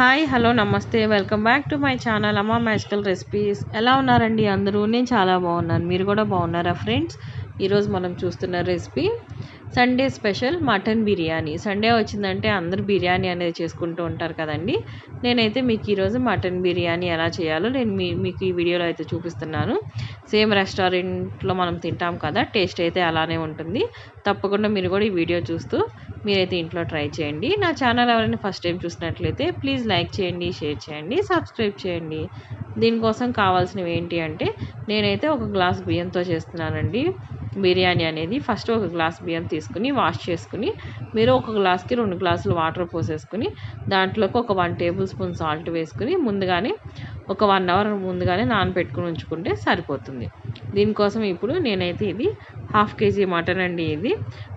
Hi hello namaste. Welcome back to my channel Amma magical recipes. ఎలా ఉన్నారండి అందరూ? నేను చాలా బాగున్నాను. మీరు కూడా బాగున్నారా ఫ్రెండ్స్? ఈరోజు మనం చూస్తున్న recipe Sunday special mutton biryani. Sunday వచ్చిందంటే అందరూ బిర్యానీ అనేది చేసుకుంటూ ఉంటారు కదండి. నేనైతే మీకు ఈరోజు మటన్ బిర్యానీ ఎలా చేయాలో నేను మీ మీకు ఈ వీడియోలో అయితే చూపిస్తున్నాను. సేమ్ రెస్టారెంట్లో మనం తింటాం కదా టేస్ట్ అయితే అలానే ఉంటుంది. తప్పకుండా మీరు కూడా ఈ వీడియో చూస్తూ మీరైతే ఇంట్లో ట్రై చేయండి. నా ఛానల్ ఎవరైనా ఫస్ట్ టైం చూసినట్లయితే ప్లీజ్ లైక్ చేయండి షేర్ చేయండి సబ్స్క్రైబ్ చేయండి. దీనికోసం కావాల్సినవి ఏంటి అంటే నేనైతే ఒక గ్లాస్ బియ్యంతో చేస్తున్నానండి. బిర్యానీ అనేది ఫస్ట్ ఒక గ్లాస్ బియ్యం తీసుకుని వాష్ చేసుకుని మీరు ఒక గ్లాస్కి రెండు గ్లాసులు వాటర్ పోసేసుకుని దాంట్లోకి ఒక వన్ టేబుల్ స్పూన్ సాల్ట్ వేసుకుని ముందుగానే ఒక వన్ అవర్ ముందుగానే నానబెట్టుకుని ఉంచుకుంటే సరిపోతుంది. దీనికోసం ఇప్పుడు నేనైతే ఇది హాఫ్ కేజీ మటన్ అండి ఇది.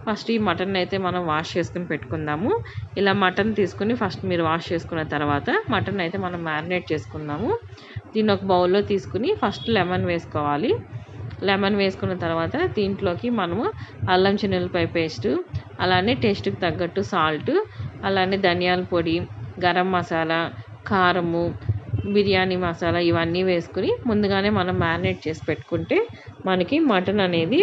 ఫస్ట్ ఈ మటన్ అయితే మనం వాష్ చేసుకుని పెట్టుకుందాము. ఇలా మటన్ తీసుకుని ఫస్ట్ మీరు వాష్ చేసుకున్న తర్వాత మటన్ అయితే మనం మ్యారినేట్ చేసుకుందాము. దీన్ని ఒక బౌల్లో తీసుకుని ఫస్ట్ లెమన్ వేసుకోవాలి. లెమన్ వేసుకున్న తర్వాత దీంట్లోకి మనము అల్లం చిన్నులపై పేస్టు అలానే టేస్ట్కి తగ్గట్టు సాల్ట్ అలానే ధనియాల పొడి గరం మసాలా కారము బిర్యానీ మసాలా ఇవన్నీ వేసుకుని ముందుగానే మనం మ్యారినేట్ చేసి పెట్టుకుంటే మనకి మటన్ అనేది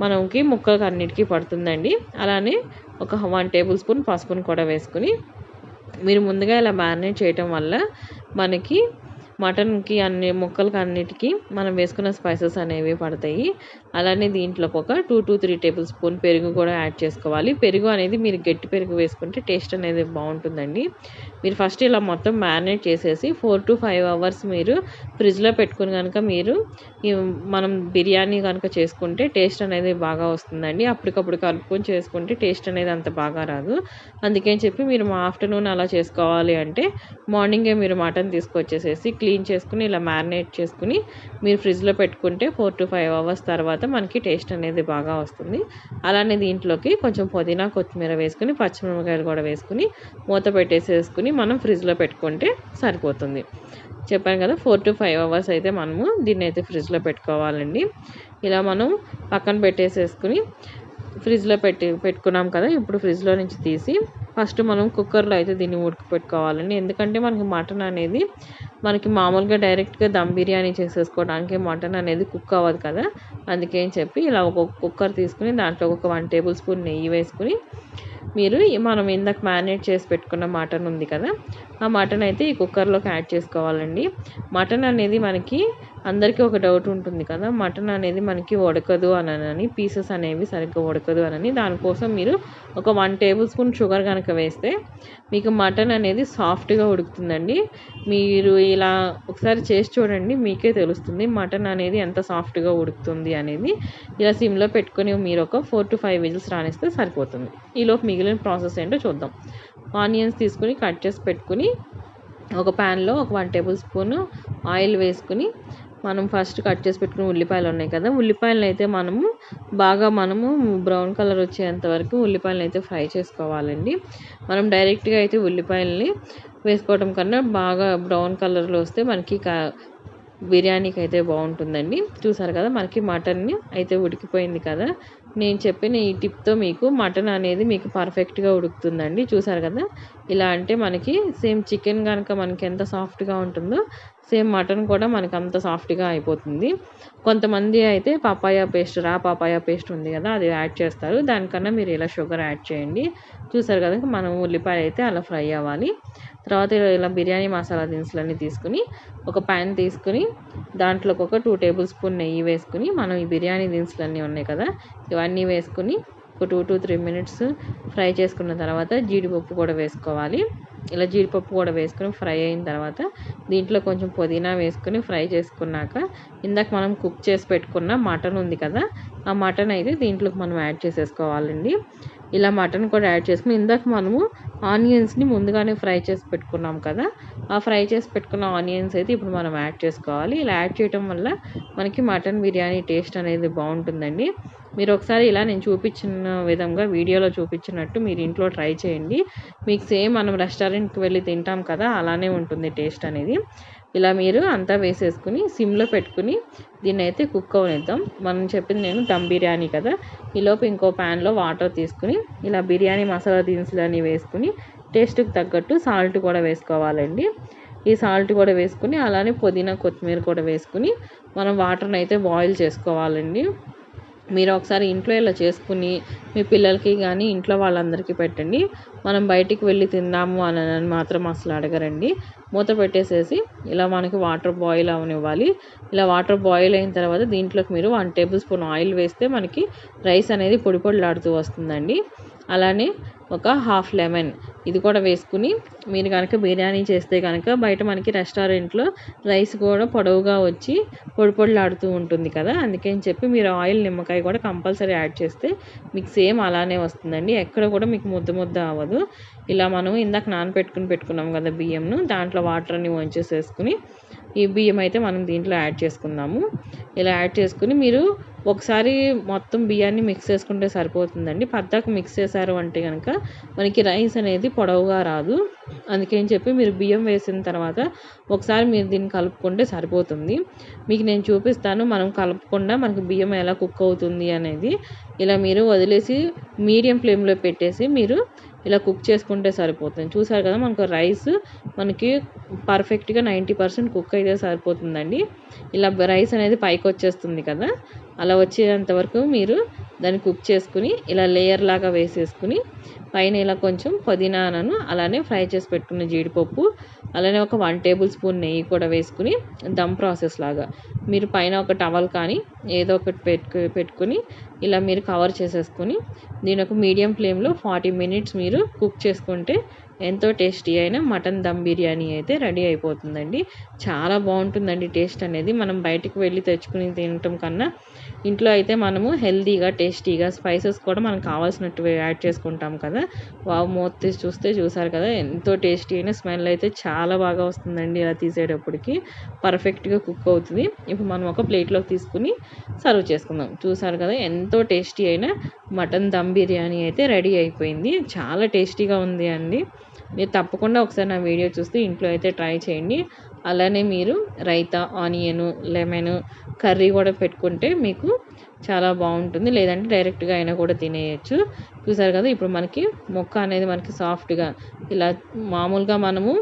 మనకి ముక్కలకు అన్నిటికీ పడుతుందండి. అలానే ఒక వన్ టేబుల్ స్పూన్ పసుపును కూడా వేసుకుని మీరు ముందుగా ఇలా మ్యారినేట్ చేయటం వల్ల మనకి మటన్కి అన్ని ముక్కలకి అన్నిటికీ మనం వేసుకున్న స్పైసెస్ అనేవి పడతాయి. అలానే దీంట్లోకి ఒక two to three tablespoon పెరుగు కూడా యాడ్ చేసుకోవాలి. పెరుగు అనేది మీరు గట్టి పెరుగు వేసుకుంటే టేస్ట్ అనేది బాగుంటుందండి. మీరు ఫస్ట్ ఇలా మొత్తం మ్యారినేట్ చేసేసి ఫోర్ టు ఫైవ్ అవర్స్ మీరు ఫ్రిడ్జ్లో పెట్టుకుని కనుక మీరు మనం బిర్యానీ కనుక చేసుకుంటే టేస్ట్ అనేది బాగా వస్తుందండి. అప్పటికప్పుడు కలుపుకొని చేసుకుంటే టేస్ట్ అనేది అంత బాగా రాదు. అందుకని చెప్పి మీరు మా ఆఫ్టర్నూన్ అలా చేసుకోవాలి అంటే మార్నింగే మీరు మటన్ తీసుకొచ్చేసేసి క్లీన్ చేసుకుని ఇలా మ్యారినేట్ చేసుకుని మీరు ఫ్రిడ్జ్లో పెట్టుకుంటే ఫోర్ టు ఫైవ్ అవర్స్ తర్వాత మనకి టేస్ట్ అనేది బాగా వస్తుంది. అలానే దీంట్లోకి కొంచెం పుదీనా కొత్తిమీర వేసుకుని పచ్చిమిరపకాయలు కూడా వేసుకుని మూత పెట్టేసేసుకుని మనం ఫ్రిడ్జ్లో పెట్టుకుంటే సరిపోతుంది. చెప్పాను కదా ఫోర్ టు ఫైవ్ అవర్స్ అయితే మనము దీన్ని అయితే ఫ్రిడ్జ్లో పెట్టుకోవాలండి. ఇలా మనం పక్కన పెట్టేసేసుకుని ఫ్రిడ్జ్లో పెట్టి పెట్టుకున్నాం కదా ఇప్పుడు ఫ్రిడ్జ్లో నుంచి తీసి ఫస్ట్ మనం కుక్కర్లో అయితే దీన్ని ఉడకపెట్టుకోవాలండి ఎందుకంటే మనకి మటన్ అనేది మనకి మామూలుగా డైరెక్ట్గా దమ్ బిర్యానీ చేసేసుకోవడానికి మటన్ అనేది కుక్ అవ్వదు కదా. అందుకే అని చెప్పి ఇలా ఒక కుక్కర్ తీసుకుని దాంట్లో ఒక వన్ టేబుల్ స్పూన్ నెయ్యి వేసుకుని మీరు మనం ఇందాక మ్యారినేట్ చేసి పెట్టుకున్న మటన్ ఉంది కదా ఆ మటన్ అయితే ఈ కుక్కర్లోకి యాడ్ చేసుకోవాలండి. మటన్ అనేది మనకి అందరికీ ఒక డౌట్ ఉంటుంది కదా మటన్ అనేది మనకి ఉడకదు అని పీసెస్ అనేవి సరిగ్గా ఉడకదు అనని. దానికోసం మీరు ఒక వన్ టేబుల్ స్పూన్ షుగర్ కనుక వేస్తే మీకు మటన్ అనేది సాఫ్ట్గా ఉడుకుతుందండి. మీరు ఇలా ఒకసారి చేసి చూడండి మీకే తెలుస్తుంది మటన్ అనేది ఎంత సాఫ్ట్గా ఉడుకుతుంది అనేది. ఇలా సిమ్లో పెట్టుకొని మీరు ఒక ఫోర్ టు ఫైవ్ విజిల్స్ రానిస్తే సరిపోతుంది. ఈలోపు మిగిలిన ప్రాసెస్ ఏంటో చూద్దాం. ఆనియన్స్ తీసుకుని కట్ చేసి పెట్టుకుని ఒక ప్యాన్లో ఒక వన్ టేబుల్ స్పూన్ ఆయిల్ వేసుకుని మనం ఫస్ట్ కట్ చేసి పెట్టుకున్న ఉల్లిపాయలు ఉన్నాయి కదా ఉల్లిపాయలను అయితే మనము బాగా మనము బ్రౌన్ కలర్ వచ్చేంత వరకు ఉల్లిపాయలను అయితే ఫ్రై చేసుకోవాలండి. మనం డైరెక్ట్గా అయితే ఉల్లిపాయలని వేసుకోవడం కన్నా బాగా బ్రౌన్ కలర్లో వస్తే మనకి బిర్యానీకి అయితే బాగుంటుందండి. చూసారు కదా మనకి మటన్ని అయితే ఉడికిపోయింది కదా. నేను చెప్పిన ఈ టిప్తో మీకు మటన్ అనేది మీకు పర్ఫెక్ట్గా ఉడుకుతుందండి. చూసారు కదా ఇలా అంటే మనకి సేమ్ చికెన్ కనుక మనకి ఎంత సాఫ్ట్గా ఉంటుందో సేమ్ మటన్ కూడా మనకి అంత సాఫ్ట్గా అయిపోతుంది. కొంతమంది అయితే papaya paste raw papaya paste ఉంది కదా అది యాడ్ చేస్తారు. దానికన్నా మీరు ఇలా షుగర్ యాడ్ చేయండి. చూసారు కదా మనం ఉల్లిపాయ అయితే అలా ఫ్రై అవ్వాలి. తర్వాత ఇలా బిర్యానీ మసాలా దినుసులన్నీ తీసుకుని ఒక ప్యాన్ తీసుకుని దాంట్లోకి ఒక టూ టేబుల్ స్పూన్ నెయ్యి వేసుకుని మనం ఈ బిర్యానీ దినుసులన్నీ ఉన్నాయి కదా ఇవన్నీ వేసుకుని ఒక two to three minutes fry చేసుకున్న తర్వాత జీడిపప్పు కూడా వేసుకోవాలి. ఇలా జీడిపప్పు కూడా వేసుకుని ఫ్రై అయిన తర్వాత దీంట్లో కొంచెం పుదీనా వేసుకుని ఫ్రై చేసుకున్నాక ఇందాక మనం కుక్ చేసి పెట్టుకున్న మటన్ ఉంది కదా ఆ మటన్ అయితే దీంట్లోకి మనం యాడ్ చేసేసుకోవాలండి. ఇలా మటన్ కూడా యాడ్ చేసుకుని ఇందాక మనము ఆనియన్స్ని ముందుగానే ఫ్రై చేసి పెట్టుకున్నాం కదా ఆ ఫ్రై చేసి పెట్టుకున్న ఆనియన్స్ అయితే ఇప్పుడు మనం యాడ్ చేసుకోవాలి. ఇలా యాడ్ చేయటం వల్ల మనకి మటన్ బిర్యానీ టేస్ట్ అనేది బాగుంటుందండి. మీరు ఒకసారి ఇలా నేను చూపించిన విధంగా వీడియోలో చూపించినట్టు మీరు ఇంట్లో ట్రై చేయండి. మీకు సేమ్ మనం రెస్టారెంట్కి వెళ్ళి తింటాం కదా అలానే ఉంటుంది టేస్ట్ అనేది. ఇలా మీరు అంతా వేసేసుకుని సిమ్లో పెట్టుకుని దీన్ని అయితే కుక్ అవనిద్దాం. మనం చెప్పింది నేను దమ్ బిర్యానీ కదా. ఈలోపు ఇంకో ప్యాన్లో వాటర్ తీసుకుని ఇలా బిర్యానీ మసాలా దినుసులు అని వేసుకుని టేస్ట్కి తగ్గట్టు సాల్ట్ కూడా వేసుకోవాలండి. ఈ సాల్ట్ కూడా వేసుకుని అలానే పుదీనా కొత్తిమీర కూడా వేసుకుని మనం వాటర్ని అయితే బాయిల్ చేసుకోవాలండి. మీరు ఒకసారి ఇంట్లో ఇలా చేసుకుని మీ పిల్లలకి కానీ ఇంట్లో వాళ్ళందరికీ పెట్టండి. మనం బయటికి వెళ్ళి తిందాము అని మాత్రం అసలు అడగరండి. మూత పెట్టేసేసి ఇలా మనకి వాటర్ బాయిల్ అవనివ్వాలి. ఇలా వాటర్ బాయిల్ అయిన తర్వాత దీంట్లోకి మీరు వన్ టేబుల్ స్పూన్ ఆయిల్ వేస్తే మనకి రైస్ అనేది పొడి పొడిలాడుతూ వస్తుందండి. అలానే ఒక హాఫ్ లెమన్ ఇది కూడా వేసుకుని మీరు కనుక బిర్యానీ చేస్తే కనుక బయట మనకి రెస్టారెంట్లో రైస్ కూడా పొడవుగా వచ్చి పొడి పొడిలాడుతూ ఉంటుంది కదా అందుకని చెప్పి మీరు ఆయిల్ నిమ్మకాయ కూడా కంపల్సరీ యాడ్ చేస్తే మీకు సేమ్ అలానే వస్తుందండి. ఎక్కడ కూడా మీకు ముద్ద ముద్ద అవ్వదు. ఇలా మనం ఇందాక నానబెట్టుకుని పెట్టుకున్నాం కదా బియ్యంను దాంట్లో వాటర్ అన్ని వంచేసేసుకుని ఈ బియ్యం అయితే మనం దీంట్లో యాడ్ చేసుకుందాము. ఇలా యాడ్ చేసుకుని మీరు ఒకసారి మొత్తం బియ్యాన్ని మిక్స్ చేసుకుంటే సరిపోతుందండి. పద్దాక మిక్స్ చేశారు అంటే కనుక మనకి రైస్ అనేది పొడవుగా రాదు. అందుకని చెప్పి మీరు బియ్యం వేసిన తర్వాత ఒకసారి మీరు దీన్ని కలుపుకుంటే సరిపోతుంది. మీకు నేను చూపిస్తాను మనం కలుపుకుండా మనకి బియ్యం ఎలా కుక్ అవుతుంది అనేది. ఇలా మీరు వదిలేసి మీడియం ఫ్లేమ్లో పెట్టేసి మీరు ఇలా కుక్ చేసుకుంటే సరిపోతుంది. చూసారు కదా మనకు రైస్ మనకి పర్ఫెక్ట్గా నైంటీ పర్సెంట్ కుక్ అయితే సరిపోతుందండి. ఇలా రైస్ అనేది పైకి వచ్చేస్తుంది కదా అలా వచ్చేంత వరకు మీరు దాన్ని కుక్ చేసుకుని ఇలా లేయర్ లాగా వేసేసుకుని పైన ఇలా కొంచెం పుదీనాను అలానే ఫ్రై చేసి పెట్టుకున్న జీడిపప్పు అలానే ఒక వన్ టేబుల్ స్పూన్ నెయ్యి కూడా వేసుకుని దమ్ ప్రాసెస్ లాగా. మీరు పైన ఒక టవల్ కానీ ఏదో ఒకటి పెట్టు పెట్టుకుని ఇలా మీరు కవర్ చేసేసుకొని దీని ఒక మీడియం ఫ్లేమ్లో ఫార్టీ మినిట్స్ మీరు కుక్ చేసుకుంటే ఎంతో టేస్టీ అయిన మటన్ దమ్ బిర్యానీ అయితే రెడీ అయిపోతుందండి. చాలా బాగుంటుందండి టేస్ట్ అనేది. మనం బయటకు వెళ్ళి తెచ్చుకుని తినటం కన్నా ఇంట్లో అయితే మనము హెల్తీగా టేస్టీగా స్పైసెస్ కూడా మనకు కావాల్సినట్టు యాడ్ చేసుకుంటాం కదా. వావ్ మూత తీసి చూస్తే చూసారు కదా ఎంతో టేస్టీ అయిన స్మెల్ అయితే చాలా బాగా వస్తుందండి ఇలా తీసేటప్పటికి. పర్ఫెక్ట్గా కుక్ అవుతుంది. ఇప్పుడు మనం ఒక ప్లేట్లోకి తీసుకుని సర్వ్ చేసుకుందాం. చూసారు కదా ఎంతో టేస్టీ అయిన మటన్ దమ్ బిర్యానీ అయితే రెడీ అయిపోయింది. చాలా టేస్టీగా ఉంది అండి. మీరు తప్పకుండా ఒకసారి నా వీడియో చూస్తే ఇంట్లో అయితే ట్రై చేయండి. అలానే మీరు రైతా ఆనియను లెమన్ కర్రీ కూడా పెట్టుకుంటే మీకు చాలా బాగుంటుంది. లేదంటే డైరెక్ట్గా అయినా కూడా తినేయచ్చు. చూసారు కదా ఇప్పుడు మనకి మొక్క అనేది మనకి సాఫ్ట్గా ఇలా మామూలుగా మనము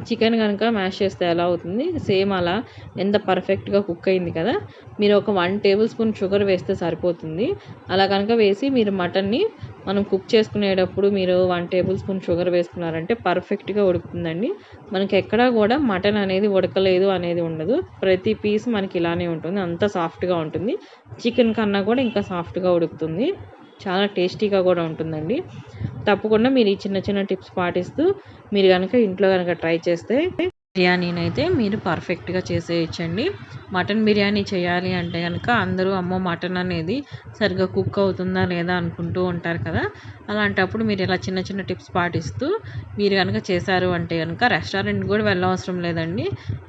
చికెన్ కనుక మ్యాష్ చేస్తే ఎలా అవుతుంది? సేమ్ అలా ఎంత పర్ఫెక్ట్గా కుక్ అయింది కదా మీరు ఒక వన్ టేబుల్ స్పూన్ షుగర్ వేస్తే సరిపోతుంది. అలా కనుక వేసి మీరు మటన్ని మనం కుక్ చేసుకునేటప్పుడు మీరు వన్ టేబుల్ స్పూన్ షుగర్ వేసుకున్నారంటే పర్ఫెక్ట్గా ఉడుకుతుందండి. మనకి ఎక్కడా కూడా మటన్ అనేది ఉడకలేదు అనేది ఉండదు. ప్రతి పీస్ మనకి ఇలానే ఉంటుంది అంత సాఫ్ట్గా ఉంటుంది. చికెన్ కన్నా కూడా ఇంకా సాఫ్ట్గా ఉడుకుతుంది. చాలా టేస్టీగా కూడా ఉంటుందండి. తప్పకుండా మీరు ఈ చిన్న చిన్న టిప్స్ పాటిస్తూ మీరు కనుక ఇంట్లో కనుక ట్రై చేస్తే బిర్యానీనైతే మీరు పర్ఫెక్ట్గా చేసేయచ్చండి. మటన్ బిర్యానీ చేయాలి అంటే కనుక అందరూ అమ్మో మటన్ అనేది సరిగ్గా కుక్ అవుతుందా లేదా అనుకుంటూ ఉంటారు కదా. అలాంటప్పుడు మీరు ఇలా చిన్న చిన్న టిప్స్ పాటిస్తూ మీరు కనుక చేశారు అంటే కనుక రెస్టారెంట్ కూడా వెళ్ళవసరం లేదండి.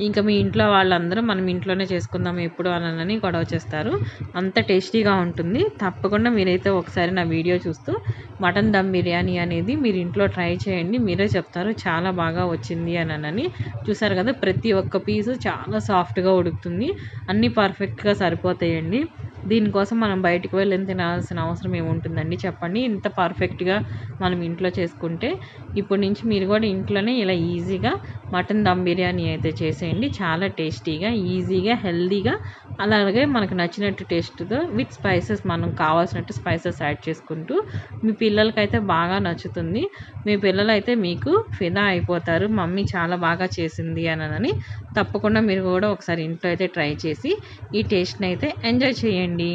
ఇంకా మీ ఇంట్లో వాళ్ళందరూ మనం ఇంట్లోనే చేసుకుందాం ఎప్పుడు అనని గొడవ చేస్తారు. అంత టేస్టీగా ఉంటుంది. తప్పకుండా మీరైతే ఒకసారి నా వీడియో చూస్తూ మటన్ దమ్ బిర్యానీ అనేది మీరు ఇంట్లో ట్రై చేయండి. మీరే చెప్తారు చాలా బాగా వచ్చింది అని చూసారు కదా ప్రతి ఒక్క పీసు చాలా సాఫ్ట్గా ఉడుకుతుంది. అన్నీ పర్ఫెక్ట్గా సరిపోతాయండి. దీనికోసం మనం బయటకు వెళ్ళి తినాల్సిన అవసరం ఏముంటుందండి చెప్పండి. ఇంత పర్ఫెక్ట్గా మనం ఇంట్లో చేసుకుంటే ఇప్పటి నుంచి మీరు కూడా ఇంట్లోనే ఇలా ఈజీగా మటన్ దమ్ బిర్యానీ అయితే చేసేయండి. చాలా టేస్టీగా ఈజీగా హెల్దీగా అలాగే మనకు నచ్చినట్టు టేస్ట్తో విత్ స్పైసెస్ మనం కావాల్సినట్టు స్పైసెస్ యాడ్ చేసుకుంటూ మీ పిల్లలకైతే బాగా నచ్చుతుంది. మీ పిల్లలు అయితే మీకు ఫిదా అయిపోతారు. మమ్మీ చాలా బాగా చేసింది. అని తప్పకుండా మీరు కూడా ఒకసారి ఇంట్లో అయితే ట్రై చేసి ఈ టేస్ట్ని అయితే ఎంజాయ్ చేయండి.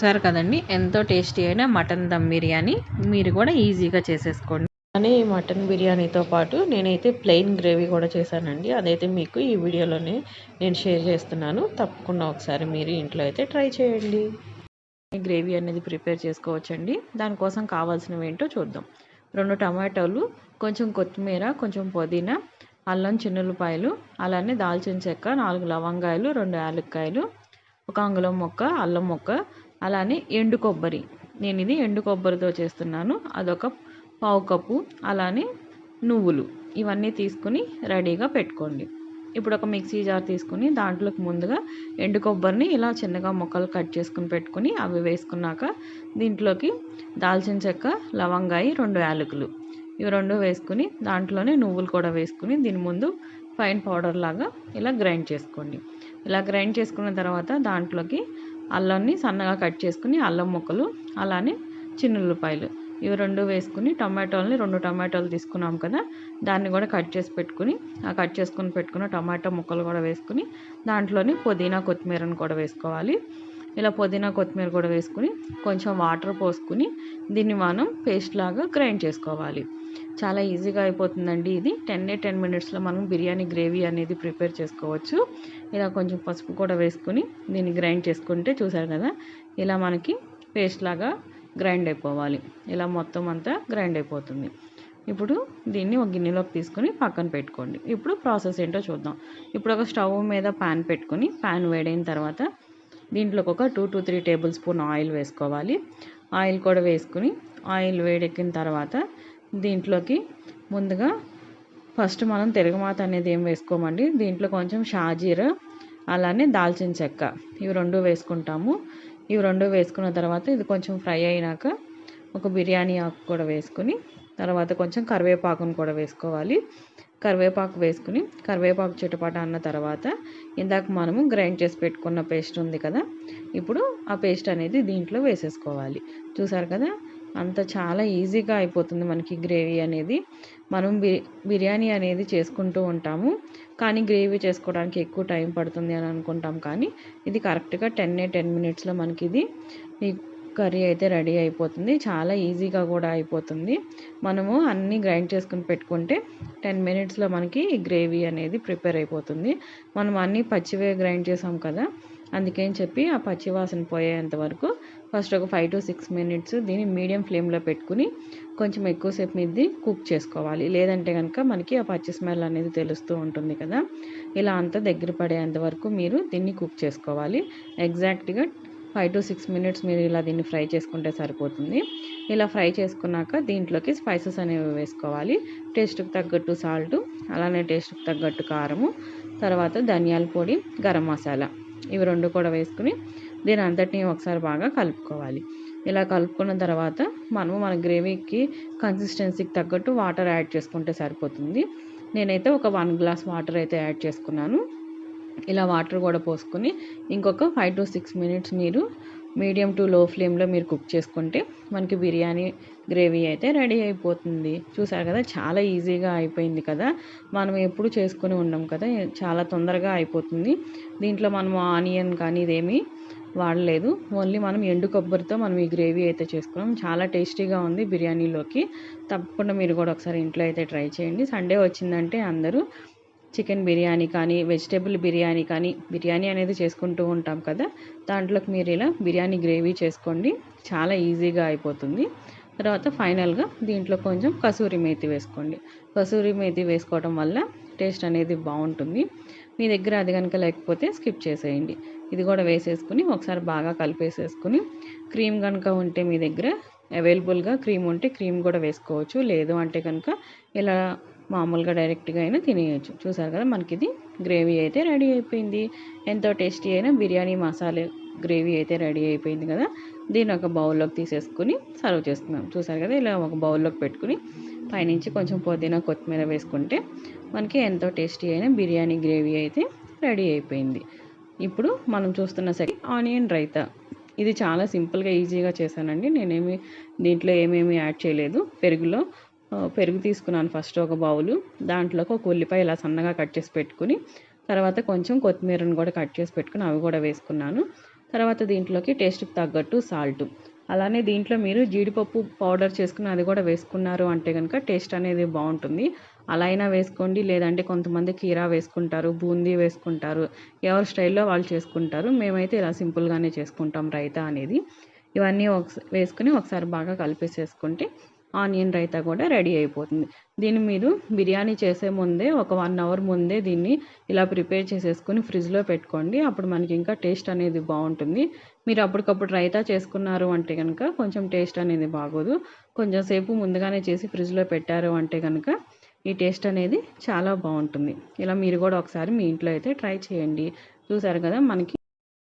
సరే కదండి ఎంతో టేస్టీ అయిన మటన్ దమ్ బిర్యానీ మీరు కూడా ఈజీగా చేసేసుకోండి. అని మటన్ బిర్యానీతో పాటు నేనైతే ప్లెయిన్ గ్రేవీ కూడా చేశానండి. అదైతే మీకు ఈ వీడియోలోనే నేను షేర్ చేస్తున్నాను. తప్పకుండా ఒకసారి మీరు ఇంట్లో అయితే ట్రై చేయండి. గ్రేవీ అనేది ప్రిపేర్ చేసుకోవచ్చండి. దానికోసం కావాల్సినవి ఏంటో చూద్దాం. రెండు టమాటోలు కొంచెం కొత్తిమీర కొంచెం పుదీనా అల్లం చిన్నులపాయలు అలానే దాల్చిన చెక్క నాలుగు లవంగాయలు రెండు యాలక్కాయలు ఒక అంగుళం మొక్క అల్లం మొక్క అలానే ఎండు కొబ్బరి. నేను ఇది ఎండు కొబ్బరితో చేస్తున్నాను. అదొక పావు కప్పు అలానే నువ్వులు. ఇవన్నీ తీసుకుని రెడీగా పెట్టుకోండి. ఇప్పుడు ఒక మిక్సీ జార్ తీసుకుని దాంట్లోకి ముందుగా ఎండు కొబ్బరిని ఇలా చిన్నగా ముక్కలు కట్ చేసుకుని పెట్టుకుని అవి వేసుకున్నాక దీంట్లోకి దాల్చిన చెక్క లవంగాయి రెండు యాలకులు. ఇవి రెండు వేసుకుని దాంట్లోనే నువ్వులు కూడా వేసుకుని దీని ముందు ఫైన్ పౌడర్ లాగా ఇలా గ్రైండ్ చేసుకోండి. ఇలా గ్రైండ్ చేసుకున్న తర్వాత దాంట్లోకి అల్లంని సన్నగా కట్ చేసుకుని అల్లం ముక్కలు అలానే చిన్నుల్లిపాయలు. ఇవి రెండు వేసుకుని టమాటోల్ని రెండు టమాటోలు తీసుకున్నాం కదా దాన్ని కూడా కట్ చేసి పెట్టుకుని ఆ కట్ చేసుకుని పెట్టుకున్న టమాటో ముక్కలు కూడా వేసుకుని దాంట్లోని పుదీనా కొత్తిమీరను కూడా వేసుకోవాలి. ఇలా పుదీనా కొత్తిమీర కూడా వేసుకుని కొంచెం వాటర్ పోసుకుని దీన్ని మనం పేస్ట్ లాగా గ్రైండ్ చేసుకోవాలి. చాలా ఈజీగా అయిపోతుందండి ఇది. టెన్ టెన్ మినిట్స్లో మనం బిర్యానీ గ్రేవీ అనేది ప్రిపేర్ చేసుకోవచ్చు. ఇలా కొంచెం పసుపు కూడా వేసుకుని దీన్ని గ్రైండ్ చేసుకుంటే చూసారు కదా ఇలా మనకి పేస్ట్ లాగా గ్రైండ్ అయిపోవాలి. ఇలా మొత్తం అంతా గ్రైండ్ అయిపోతుంది. ఇప్పుడు దీన్ని ఒక గిన్నెలోకి తీసుకొని పక్కన పెట్టుకోండి. ఇప్పుడు ప్రాసెస్ ఏంటో చూద్దాం. ఇప్పుడు ఒక స్టవ్ మీద ప్యాన్ పెట్టుకొని ప్యాన్ వేడైన తర్వాత దీంట్లోకి ఒక two to three tablespoon oil వేసుకోవాలి. ఆయిల్ కూడా వేసుకుని ఆయిల్ వేడెక్కిన తర్వాత దీంట్లోకి ముందుగా ఫస్ట్ మనం తిరగమాత అనేది ఏం వేసుకోమండి? దీంట్లో కొంచెం షాజీర అలానే దాల్చిన చెక్క. ఇవి రెండు వేసుకుంటాము. ఇవి రెండు వేసుకున్న తర్వాత ఇది కొంచెం ఫ్రై అయినాక ఒక బిర్యానీ ఆకు కూడా వేసుకుని తర్వాత కొంచెం కరివేపాకును కూడా వేసుకోవాలి. కరివేపాకు వేసుకుని కరివేపాకు చిటపట అన్న తర్వాత ఇందాక మనము గ్రైండ్ చేసి పెట్టుకున్న పేస్ట్ ఉంది కదా ఇప్పుడు ఆ పేస్ట్ అనేది దీంట్లో వేసేసుకోవాలి. చూసారు కదా? అంత చాలా ఈజీగా అయిపోతుంది మనకి గ్రేవీ అనేది. మనం బిర్యానీ అనేది చేసుకుంటూ ఉంటాము. కానీ గ్రేవీ చేసుకోవడానికి ఎక్కువ టైం పడుతుంది అని అనుకుంటాం. కానీ ఇది కరెక్ట్గా టెన్ టెన్ మినిట్స్లో మనకి ఇది ఈ కర్రీ అయితే రెడీ అయిపోతుంది. చాలా ఈజీగా కూడా అయిపోతుంది. మనము అన్నీ గ్రైండ్ చేసుకుని పెట్టుకుంటే టెన్ మినిట్స్లో మనకి గ్రేవీ అనేది ప్రిపేర్ అయిపోతుంది. మనం అన్నీ పచ్చివే గ్రైండ్ చేసాం కదా అందుకని చెప్పి ఆ పచ్చి వాసన పోయేంత వరకు ఫస్ట్ ఒక ఫైవ్ టు సిక్స్ మినిట్స్ దీన్ని మీడియం ఫ్లేమ్లో పెట్టుకుని కొంచెం ఎక్కువసేపు మీది కుక్ చేసుకోవాలి. లేదంటే కనుక మనకి ఆ పచ్చి స్మెల్ అనేది తెలుస్తూ ఉంటుంది కదా. ఇలా అంతా దగ్గర పడేంత వరకు మీరు దీన్ని కుక్ చేసుకోవాలి. ఎగ్జాక్ట్గా ఫైవ్ టు సిక్స్ మినిట్స్ మీరు ఇలా దీన్ని ఫ్రై చేసుకుంటే సరిపోతుంది. ఇలా ఫ్రై చేసుకున్నాక దీంట్లోకి స్పైసెస్ అనేవి వేసుకోవాలి. టేస్ట్కి తగ్గట్టు సాల్ట్ అలానే టేస్ట్కి తగ్గట్టు కారము తర్వాత ధనియాల పొడి గరం మసాలా. ఇవి రెండు కూడా వేసుకుని దీని అంతటిని ఒకసారి బాగా కలుపుకోవాలి. ఇలా కలుపుకున్న తర్వాత మనము మన గ్రేవీకి కన్సిస్టెన్సీకి తగ్గట్టు వాటర్ యాడ్ చేసుకుంటే సరిపోతుంది. నేనైతే ఒక వన్ గ్లాస్ వాటర్ అయితే యాడ్ చేసుకున్నాను. ఇలా వాటర్ కూడా పోసుకొని ఇంకొక ఫైవ్ టు సిక్స్ మినిట్స్ మీరు మీడియం టు లో ఫ్లేమ్లో మీరు కుక్ చేసుకుంటే మనకి బిర్యానీ గ్రేవీ అయితే రెడీ అయిపోతుంది. చూసారు కదా చాలా ఈజీగా అయిపోయింది కదా. మనం ఎప్పుడు చేసుకుని ఉండం కదా చాలా తొందరగా అయిపోతుంది. దీంట్లో మనం ఆనియన్ కానీ ఇదేమీ వాడలేదు. ఓన్లీ మనం ఎండు కొబ్బరితో మనం ఈ గ్రేవీ అయితే చేసుకున్నాం. చాలా టేస్టీగా ఉంది బిర్యానీలోకి. తప్పకుండా మీరు కూడా ఒకసారి ఇంట్లో అయితే ట్రై చేయండి. సండే వచ్చిందంటే అందరూ చికెన్ బిర్యానీ కానీ వెజిటేబుల్ బిర్యానీ కానీ బిర్యానీ అనేది చేసుకుంటూ ఉంటాం కదా. దాంట్లోకి మీరు ఇలా బిర్యానీ గ్రేవీ చేసుకోండి. చాలా ఈజీగా అయిపోతుంది. తర్వాత ఫైనల్గా దీంట్లో కొంచెం కసూరి మేతి వేసుకోండి. కసూరి మేతి వేసుకోవడం వల్ల టేస్ట్ అనేది బాగుంటుంది. మీ దగ్గర అది కనుక లేకపోతే స్కిప్ చేసేయండి. ఇది కూడా వేసేసుకుని ఒకసారి బాగా కలిపేసేసుకుని క్రీమ్ కనుక ఉంటే మీ దగ్గర అవైలబుల్గా క్రీమ్ ఉంటే క్రీమ్ కూడా వేసుకోవచ్చు. లేదు అంటే కనుక ఇలా మామూలుగా డైరెక్ట్గా అయినా తినేయచ్చు. చూసారు కదా మనకి ఇది గ్రేవీ అయితే రెడీ అయిపోయింది. ఎంతో టేస్టీ అయినా బిర్యానీ మసాలా గ్రేవీ అయితే రెడీ అయిపోయింది కదా. దీన్ని ఒక బౌల్లోకి తీసేసుకుని సర్వ్ చేస్తున్నాం. చూసారు కదా ఇలా ఒక బౌల్లోకి పెట్టుకుని పైనుంచి కొంచెం పుదీనా కొత్తిమీర వేసుకుంటే మనకి ఎంతో టేస్టీ అయిన బిర్యానీ గ్రేవీ అయితే రెడీ అయిపోయింది. ఇప్పుడు మనం చూస్తున్న సరే ఆనియన్ రైతా. ఇది చాలా సింపుల్గా ఈజీగా చేశానండి. నేనేమి దీంట్లో ఏమేమి యాడ్ చేయలేదు. పెరుగులో పెరుగు తీసుకున్నాను ఫస్ట్ ఒక బౌలు. దాంట్లోకి ఒక ఉల్లిపాయ ఇలా సన్నగా కట్ చేసి పెట్టుకుని తర్వాత కొంచెం కొత్తిమీరను కూడా కట్ చేసి పెట్టుకుని అవి కూడా వేసుకున్నాను. తర్వాత దీంట్లోకి టేస్ట్కి తగ్గట్టు సాల్ట్ అలానే దీంట్లో మీరు జీడిపప్పు పౌడర్ చేసుకుని అది కూడా వేసుకున్నారు అంటే కనుక టేస్ట్ అనేది బాగుంటుంది. అలా అయినా వేసుకోండి లేదంటే కొంతమంది కీరా వేసుకుంటారు బూందీ వేసుకుంటారు ఎవరి స్టైల్లో వాళ్ళు చేసుకుంటారు. మేమైతే ఇలా సింపుల్గానే చేసుకుంటాం రైతా అనేది. ఇవన్నీ ఒక వేసుకుని ఒకసారి బాగా కలిపేసేసుకుంటే ఆనియన్ రైతా కూడా రెడీ అయిపోతుంది. దీన్ని మీరు బిర్యానీ చేసే ముందే ఒక వన్ అవర్ ముందే దీన్ని ఇలా ప్రిపేర్ చేసేసుకుని ఫ్రిడ్జ్లో పెట్టుకోండి. అప్పుడు మనకి ఇంకా టేస్ట్ అనేది బాగుంటుంది. మీరు అప్పటికప్పుడు రైతా చేసుకున్నారు అంటే కనుక కొంచెం టేస్ట్ అనేది బాగోదు. కొంచెం సేపు ముందుగానే చేసి ఫ్రిడ్జ్లో పెట్టారు అంటే కనుక ఈ టేస్ట్ అనేది చాలా బాగుంటుంది. ఇలా మీరు కూడా ఒకసారి మీ ఇంట్లో అయితే ట్రై చేయండి. చూసారు కదా మనకి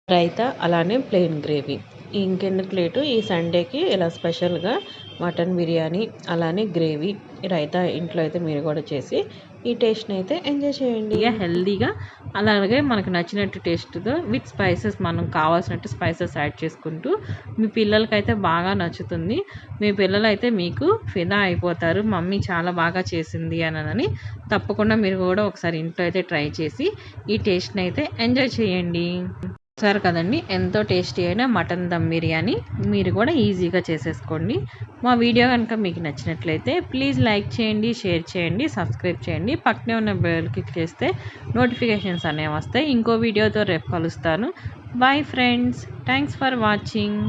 రైతా అలానే ప్లెయిన్ గ్రేవీ. ఇంకెందుకు లేటు ఈ సండేకి ఇలా స్పెషల్గా మటన్ బిర్యానీ అలానే గ్రేవీ రైతా ఇంట్లో అయితే మీరు కూడా చేసి ఈ టేస్ట్ని అయితే ఎంజాయ్ చేయండి. ఇక హెల్దీగా అలాగే మనకు నచ్చినట్టు టేస్ట్తో విత్ స్పైసెస్ మనం కావాల్సినట్టు స్పైసెస్ యాడ్ చేసుకుంటూ మీ పిల్లలకైతే బాగా నచ్చుతుంది. మీ పిల్లలు అయితే మీకు ఫిదా అయిపోతారు. మమ్మీ చాలా బాగా చేసింది అనని తప్పకుండా మీరు కూడా ఒకసారి ఇంట్లో అయితే ట్రై చేసి ఈ టేస్ట్ని అయితే ఎంజాయ్ చేయండి. చూసారు కదండి. ఎంతో టేస్టీ అయిన మటన్ దమ్ బిర్యానీ. మీరు కూడా ఈజీగా చేసేసుకోండి. మా వీడియో కనుక మీకు నచ్చినట్లయితే ప్లీజ్ లైక్ చేయండి షేర్ చేయండి సబ్స్క్రైబ్ చేయండి. పక్కనే ఉన్న బెల్ క్లిక్ చేస్తే నోటిఫికేషన్స్ అనేవి వస్తాయి. ఇంకో వీడియోతో రేపు కలుస్తాను. Bye friends thanks for watching